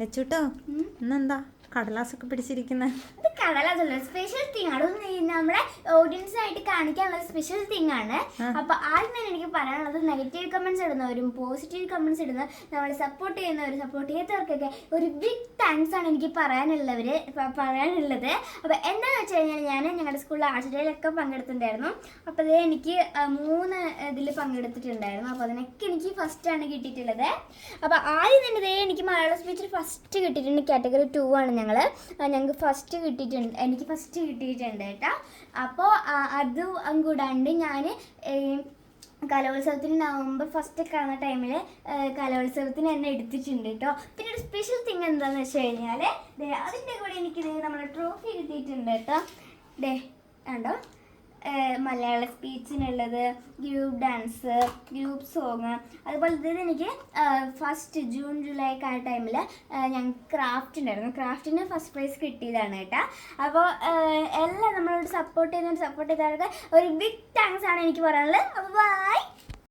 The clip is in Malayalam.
ലച്ചൂട്ടോ ഇന്നെന്താ? കടലാസൊക്കെ പിടിച്ചിരിക്കുന്നത് ഇത് സ്പെഷ്യൽ തിങ് ആണ്. നമ്മുടെ ഓഡിയൻസ് ആയിട്ട് കാണിക്കാനുള്ള സ്പെഷ്യൽ തിങ് ആണ്. അപ്പൊ ആദ്യം തന്നെ എനിക്ക് പറയാനുള്ളത് നെഗറ്റീവ് കമന്റ്സ് ഇടുന്നവരും പോസിറ്റീവ് കമന്റ്സ് ഇടുന്ന നമ്മളെ സപ്പോർട്ട് ചെയ്യുന്നവരും സപ്പോർട്ട് ചെയ്യാത്തവർക്കൊക്കെ ഒരു ബിഗ് താങ്ക്സ് ആണ് എനിക്ക് പറയാനുള്ളവര് പറയാനുള്ളത്. അപ്പൊ എന്താണെന്ന് വെച്ച് കഴിഞ്ഞാൽ ഞാൻ ഞങ്ങളുടെ സ്കൂളിൽ ആർട്സ് ഡേയിലൊക്കെ പങ്കെടുത്തിട്ടുണ്ടായിരുന്നു. അപ്പൊ അതേ എനിക്ക് മൂന്ന് ഇതിൽ പങ്കെടുത്തിട്ടുണ്ടായിരുന്നു. അപ്പൊ അതിനൊക്കെ എനിക്ക് ഫസ്റ്റ് ആണ് കിട്ടിയിട്ടുള്ളത്. അപ്പൊ ആദ്യം തന്നെ ഇതേ എനിക്ക് മലയാള സ്പീച്ചിൽ ഫസ്റ്റ് കിട്ടിയിട്ടുണ്ട്. കാറ്റഗറി ടു ആണ് ഞങ്ങൾ ഞങ്ങൾക്ക് ഫസ്റ്റ് കിട്ടിയിട്ടുണ്ട് എനിക്ക് ഫസ്റ്റ് കിട്ടിയിട്ടുണ്ട് കേട്ടോ. അപ്പോൾ അതും കൂടാണ്ട് ഞാൻ കലോത്സവത്തിന് നവംബർ ഫസ്റ്റ് ഒക്കെ ആവുന്ന ടൈമിൽ കലോത്സവത്തിന് എന്നെ എടുത്തിട്ടുണ്ട് കേട്ടോ. പിന്നെ ഒരു സ്പെഷ്യൽ തിങ് എന്താണെന്ന് വെച്ച് കഴിഞ്ഞാൽ അതിന്റെ കൂടെ എനിക്ക് നമ്മുടെ ട്രോഫി കിട്ടിയിട്ടുണ്ട് കേട്ടോ. ഡേ ഏഹ് മലയാള സ്പീച്ചിനുള്ളത് ഗ്രൂപ്പ് ഡാൻസ് ഗ്രൂപ്പ് സോങ് അതുപോലെ തന്നെ എനിക്ക് ഫസ്റ്റ് ജൂൺ ജൂലൈ ഒക്കെ ആ ടൈമിൽ ഞാൻ ക്രാഫ്റ്റ് ഉണ്ടായിരുന്നു ക്രാഫ്റ്റിന് ഫസ്റ്റ് പ്രൈസ് കിട്ടിയതാണ് കേട്ടോ. അപ്പോൾ എല്ലാം നമ്മളോട് സപ്പോർട്ട് ചെയ്യുന്ന സപ്പോർട്ട് ചെയ്തവർക്ക് ഒരു ബിഗ് താങ്ക്സ് ആണ് എനിക്ക് പറയാനുള്ളത്. അപ്പോൾ